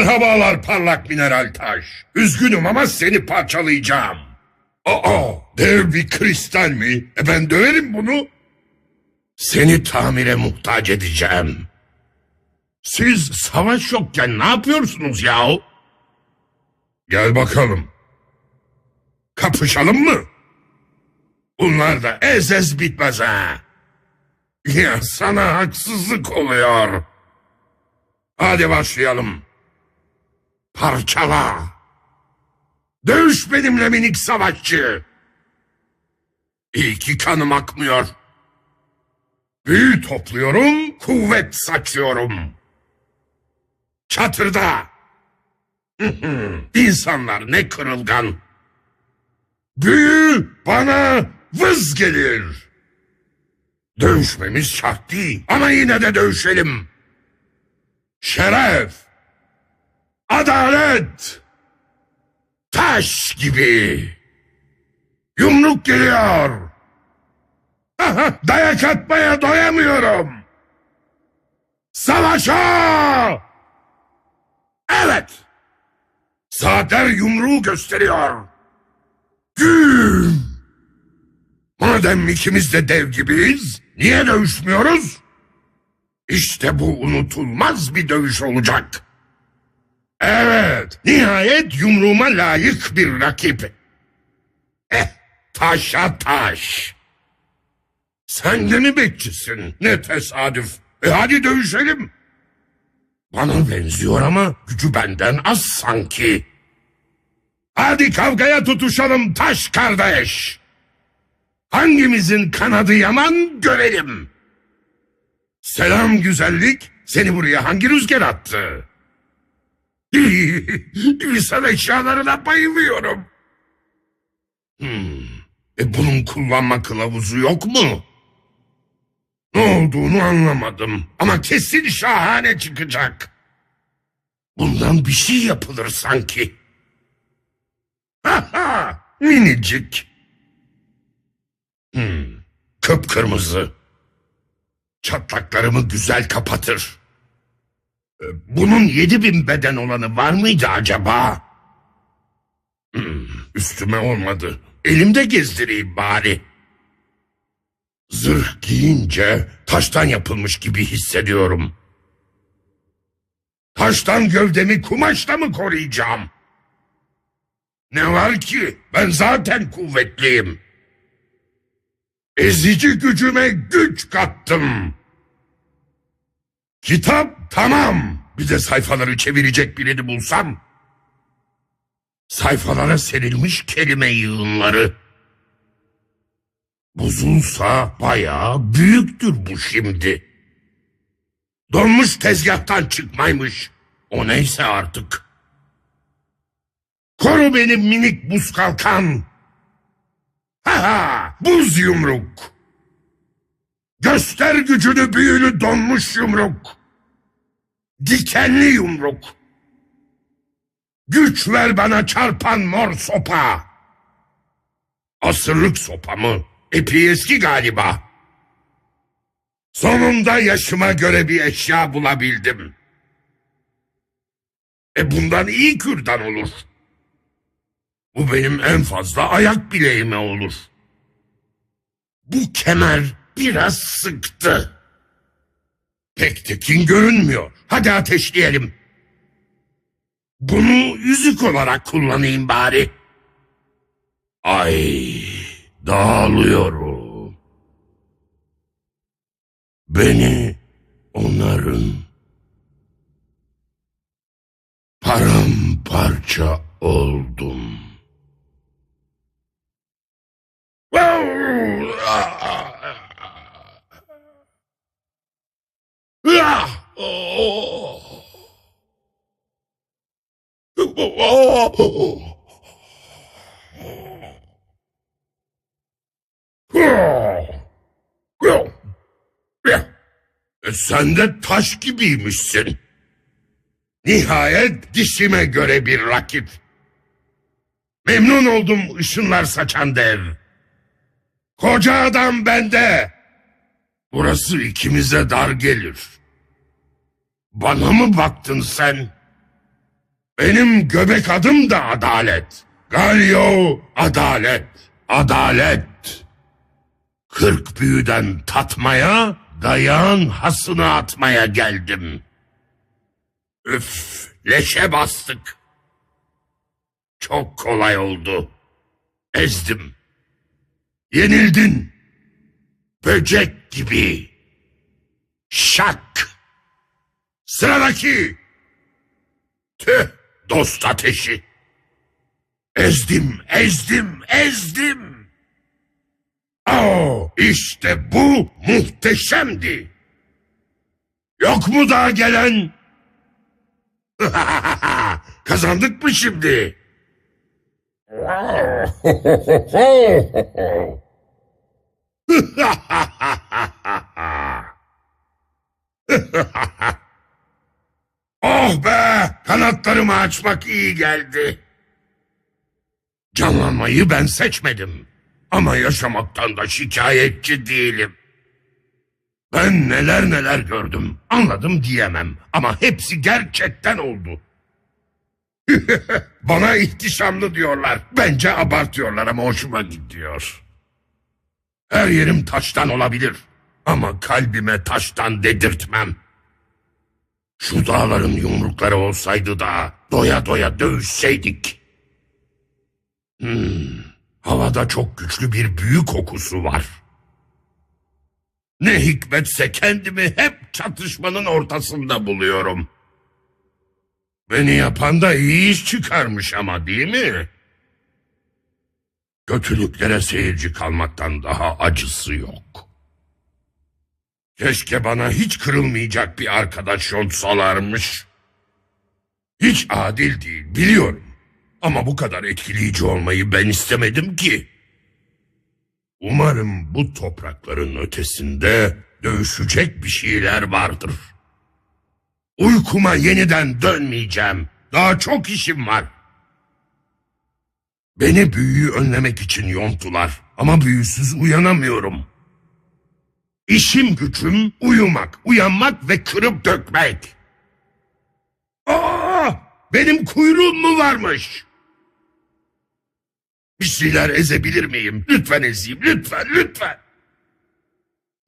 Merhabalar parlak mineral taş. Üzgünüm ama seni parçalayacağım. Aa, dev bir kristal mi? E ben döverim bunu. Seni tamire muhtaç edeceğim. Siz savaş yokken ne yapıyorsunuz yahu? Gel bakalım. Kapışalım mı? Bunlar da ez ez bitmez ha. Ya sana haksızlık oluyor. Hadi başlayalım. Parçala. Dövüş benimle minik savaşçı. İyi ki kanım akmıyor. Büyü topluyorum, kuvvet saçıyorum. Çatırda. İnsanlar ne kırılgan. Büyü bana vız gelir. Dövüşmemiz şart değil ama yine de dövüşelim. Şeref, adalet, taş gibi. Yumruk geliyor. Aha, Dayak atmaya doyamıyorum. Savaşa! Evet. Saatler yumruğu gösteriyor. Güm! Madem ikimiz de dev gibiyiz, niye dövüşmüyoruz? İşte bu unutulmaz bir dövüş olacak. Evet, nihayet yumruğuma layık bir rakip. Eh, taşa taş. Sen de mi bekçisin? Ne tesadüf. E hadi dövüşelim. Bana benziyor ama gücü benden az sanki. Hadi kavgaya tutuşalım taş kardeş. Hangimizin kanadı yaman görelim. Selam güzellik. Seni buraya hangi rüzgar attı? İnsan eşyalarına bayılıyorum. Hmm. E bunun kullanma kılavuzu yok mu? Ne olduğunu anlamadım. Ama kesin şahane çıkacak. Bundan bir şey yapılır sanki. Ha! Minicik. Hmm, kıpkırmızı. Çatlaklarımı güzel kapatır. E, Bunun yedi bin beden olanı var mıydı acaba? Hmm, üstüme olmadı. Elimde gezdireyim bari. Zırh giyince taştan yapılmış gibi hissediyorum. Taştan gövdemi kumaşla mı koruyacağım? Ne var ki ben zaten kuvvetliyim. Ezici gücüme güç kattım. Kitap tamam. Bir de sayfaları çevirecek birini bulsam. Sayfalara serilmiş kelime yığınları. Buzulsa bayağı büyüktür bu şimdi. Donmuş tezgahtan çıkmaymış. O neyse artık. Koru beni minik buz kalkan. Ha ha buz yumruk. Göster gücünü büyülü donmuş yumruk. Dikenli yumruk. Güç ver bana çarpan mor sopa. Asırlık sopa mı? Epey eski galiba. Sonunda yaşıma göre bir eşya bulabildim. E bundan iyi kürdan olur. Bu benim en fazla ayak bileğime olur. Bu kemer biraz sıktı. Pek tekin görünmüyor. Hadi ateşleyelim. Bunu yüzük olarak kullanayım bari. Ay, dağılıyorum. Beni onarın. Paramparça oldum. E, Sen de taş gibiymişsin. Nihayet dişime göre bir rakip. Memnun oldum ışınlar saçan dev. Koca adam bende. Burası ikimize dar gelir. Bana mı baktın sen? Benim göbek adım da adalet. Galio adalet. Adalet. Kırk büyüden tatmaya, dayağın hasını atmaya geldim. Üf, leşe bastık. Çok kolay oldu. Ezdim. Yenildin. Böcek gibi. Şak. Sıradaki. Tüh, dost ateşi. Ezdim, ezdim, ezdim. Oo, işte bu muhteşemdi. Yok mu daha gelen? Kazandık mı şimdi? oh be! Kanatlarımı açmak iyi geldi. Canlanmayı ben seçmedim. Ama yaşamaktan da şikayetçi değilim. Ben neler neler gördüm. Anladım diyemem. Ama hepsi gerçekten oldu. Bana ihtişamlı diyorlar. Bence abartıyorlar ama hoşuma gidiyor. Her yerim taştan olabilir. Ama kalbime taştan dedirtmem. Şu dağların yumrukları olsaydı da doya doya dövüşseydik. Hmm, havada çok güçlü bir büyü kokusu var. Ne hikmetse kendimi hep çatışmanın ortasında buluyorum. Beni yapan da iyi iş çıkarmış ama değil mi? Kötülüklere seyirci kalmaktan daha acısı yok. Keşke bana hiç kırılmayacak bir arkadaş yolsalarmış. Hiç adil değil biliyorum. Ama bu kadar etkileyici olmayı ben istemedim ki. Umarım bu toprakların ötesinde dövüşecek bir şeyler vardır. Uykuma yeniden dönmeyeceğim. Daha çok işim var. Beni büyüyü önlemek için yontular ama büyüsüz uyanamıyorum. İşim gücüm uyumak, uyanmak ve kırıp dökmek. Aa, benim kuyruğum mu varmış? Bir şeyler ezebilir miyim? Lütfen ezeyim, lütfen, lütfen.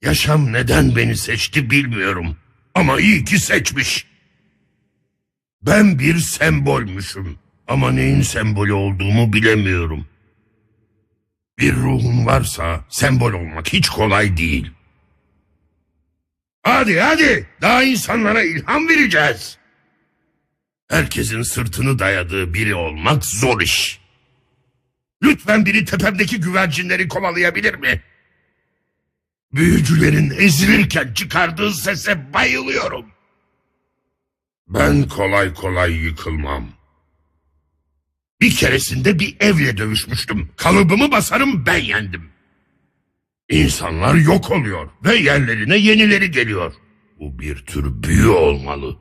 Yaşam neden beni seçti bilmiyorum. Ama iyi ki seçmiş. Ben bir sembolmüşüm. Ama neyin sembolü olduğumu bilemiyorum. Bir ruhun varsa sembol olmak hiç kolay değil. Hadi hadi daha insanlara ilham vereceğiz. Herkesin sırtını dayadığı biri olmak zor iş. Lütfen biri tepemdeki güvercinleri kovalayabilir mi? Büyücülerin ezilirken çıkardığı sese bayılıyorum. Ben kolay kolay yıkılmam. Bir keresinde bir evle dövüşmüştüm. Kalıbımı basarım ben yendim. İnsanlar yok oluyor ve yerlerine yenileri geliyor. Bu bir tür büyü olmalı.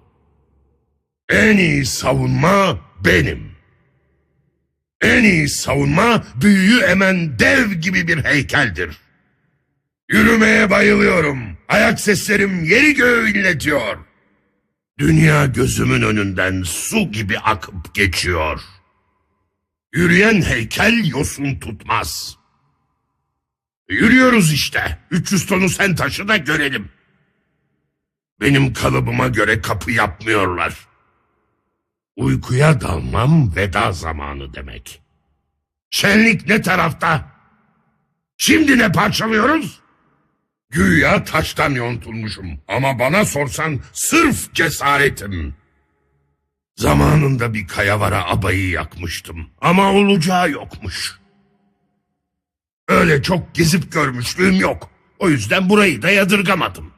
En iyi savunma benim. En iyi savunma büyüyü emen dev gibi bir heykeldir. Yürümeye bayılıyorum. Ayak seslerim yeri göğü inletiyor. Dünya gözümün önünden su gibi akıp geçiyor. Yürüyen heykel yosun tutmaz. Yürüyoruz işte. 300 tonu sen taşı da görelim. Benim kalıbıma göre kapı yapmıyorlar. Uykuya dalmam veda zamanı demek. Şenlik ne tarafta? Şimdi ne parçalıyoruz? Güya taştan yontulmuşum ama bana sorsan sırf cesaretim. Zamanında bir kayavara abayı yakmıştım ama olacağı yokmuş. Öyle çok gezip görmüşlüğüm yok. O yüzden burayı da yadırgamadım.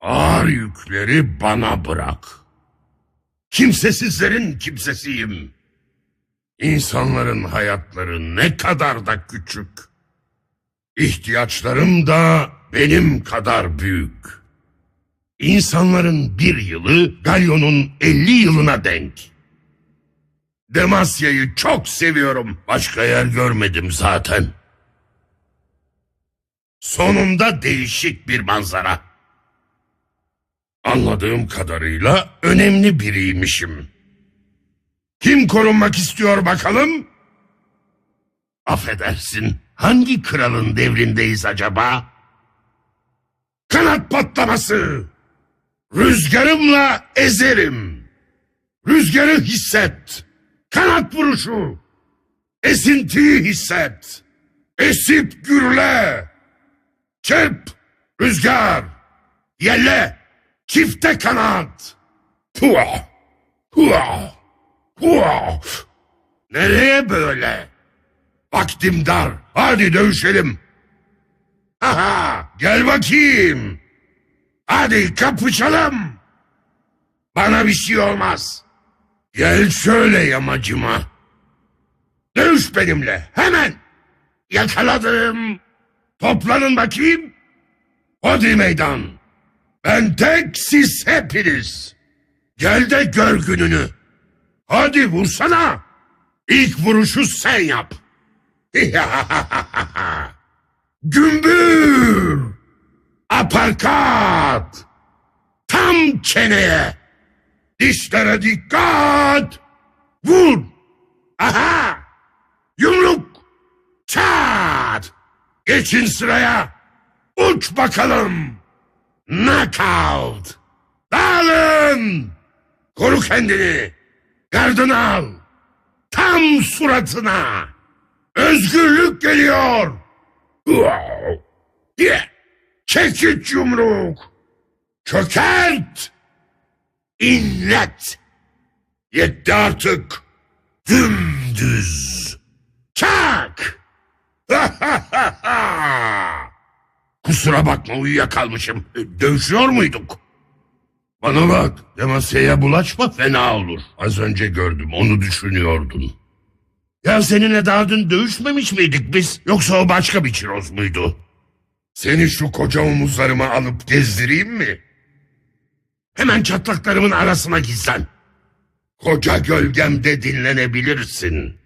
Ağır yükleri bana bırak. Kimsesizlerin kimsesiyim. İnsanların hayatları ne kadar da küçük. İhtiyaçlarım da benim kadar büyük. İnsanların bir yılı Galyon'un elli yılına denk. Demasya'yı çok seviyorum. Başka yer görmedim zaten. Sonunda değişik bir manzara. Anladığım kadarıyla önemli biriymişim. Kim korunmak istiyor bakalım? Affedersin, hangi kralın devrindeyiz acaba? Kanat patlaması! Rüzgarımla ezerim. Rüzgarı hisset. Kanat vuruşu. Esintiyi hisset. Esip gürle. Çırp. Rüzgar. Yelle. Çifte kanat. Hua. Hua. Hua. Nereye böyle? Vaktim dar. Hadi dövüşelim. Aha, gel bakayım. Hadi kapışalım. Bana bir şey olmaz. Gel şöyle yamacıma. Dövüş benimle hemen. Yakaladım. Toplanın bakayım. Hadi meydan. Ben tek siz hepiniz. Gel de gör gününü. Hadi vursana. İlk vuruşu sen yap. Gümbür. Aparkat. Tam çeneye. Dişlere dikkat. Vur. Aha. Yumruk. Çat. Geçin sıraya. Uç bakalım. Knockout. Dağılın. Koru kendini. Gardını al. Tam suratına. Özgürlük geliyor. Çekiç yumruk. Çökert. İnlet. Yetti artık. Dümdüz. Çak. Kusura bakma uyuyakalmışım. Dövüşüyor muyduk? Bana bak, Demasya'ya bulaşma fena olur. Az önce gördüm, onu düşünüyordun. Ya seninle daha dövüşmemiş miydik biz? Yoksa o başka bir çiroz muydu? Seni şu koca omuzlarıma alıp gezdireyim mi? Hemen çatlaklarımın arasına gizlen. Koca gölgemde dinlenebilirsin.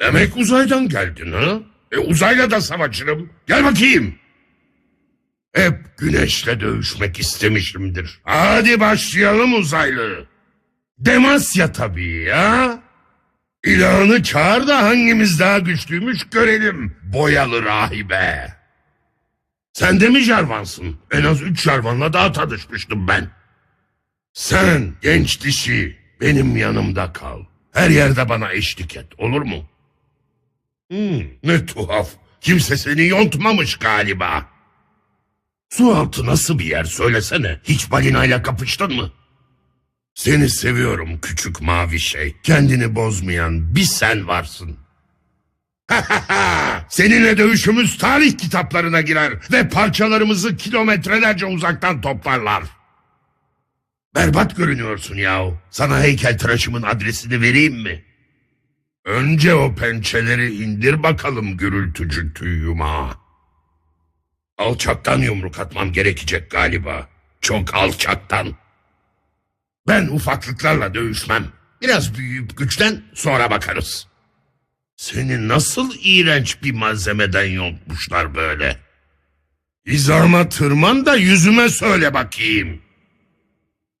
Demek uzaydan geldin ha? E uzayla da savaşırım. Gel bakayım. Hep güneşle dövüşmek istemişimdir. Hadi başlayalım uzaylı. Demasya tabii ya. İlahını çağır da hangimiz daha güçlüymüş görelim boyalı rahibe. Sen de mi Jarvan'sın? En az üç Jarvan'la daha tanışmıştım ben. Sen genç dişi benim yanımda kal. Her yerde bana eşlik et olur mu? Hmm, ne tuhaf. Kimse seni yontmamış galiba. Su altı nasıl bir yer söylesene. Hiç balinayla kapıştın mı? Seni seviyorum küçük mavi şey. Kendini bozmayan bir sen varsın. Seninle dövüşümüz tarih kitaplarına girer ve parçalarımızı kilometrelerce uzaktan toplarlar. Berbat görünüyorsun yahu. Sana heykeltıraşımın adresini vereyim mi? Önce o pençeleri indir bakalım gürültücü tüy yumağı. Alçaktan yumruk atmam gerekecek galiba. Çok alçaktan. Ben ufaklıklarla dövüşmem. Biraz büyüyüp güçten sonra bakarız. Seni nasıl iğrenç bir malzemeden yontmuşlar böyle? Hizama tırman da yüzüme söyle bakayım.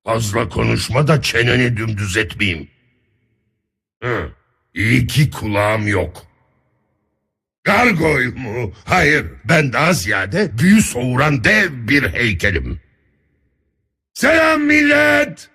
Fazla konuşma da çeneni dümdüz etmeyeyim. Hı, iyi ki kulağım yok. Gargoyle mu? Hayır, ben daha ziyade büyü soğuran dev bir heykelim. Selam millet!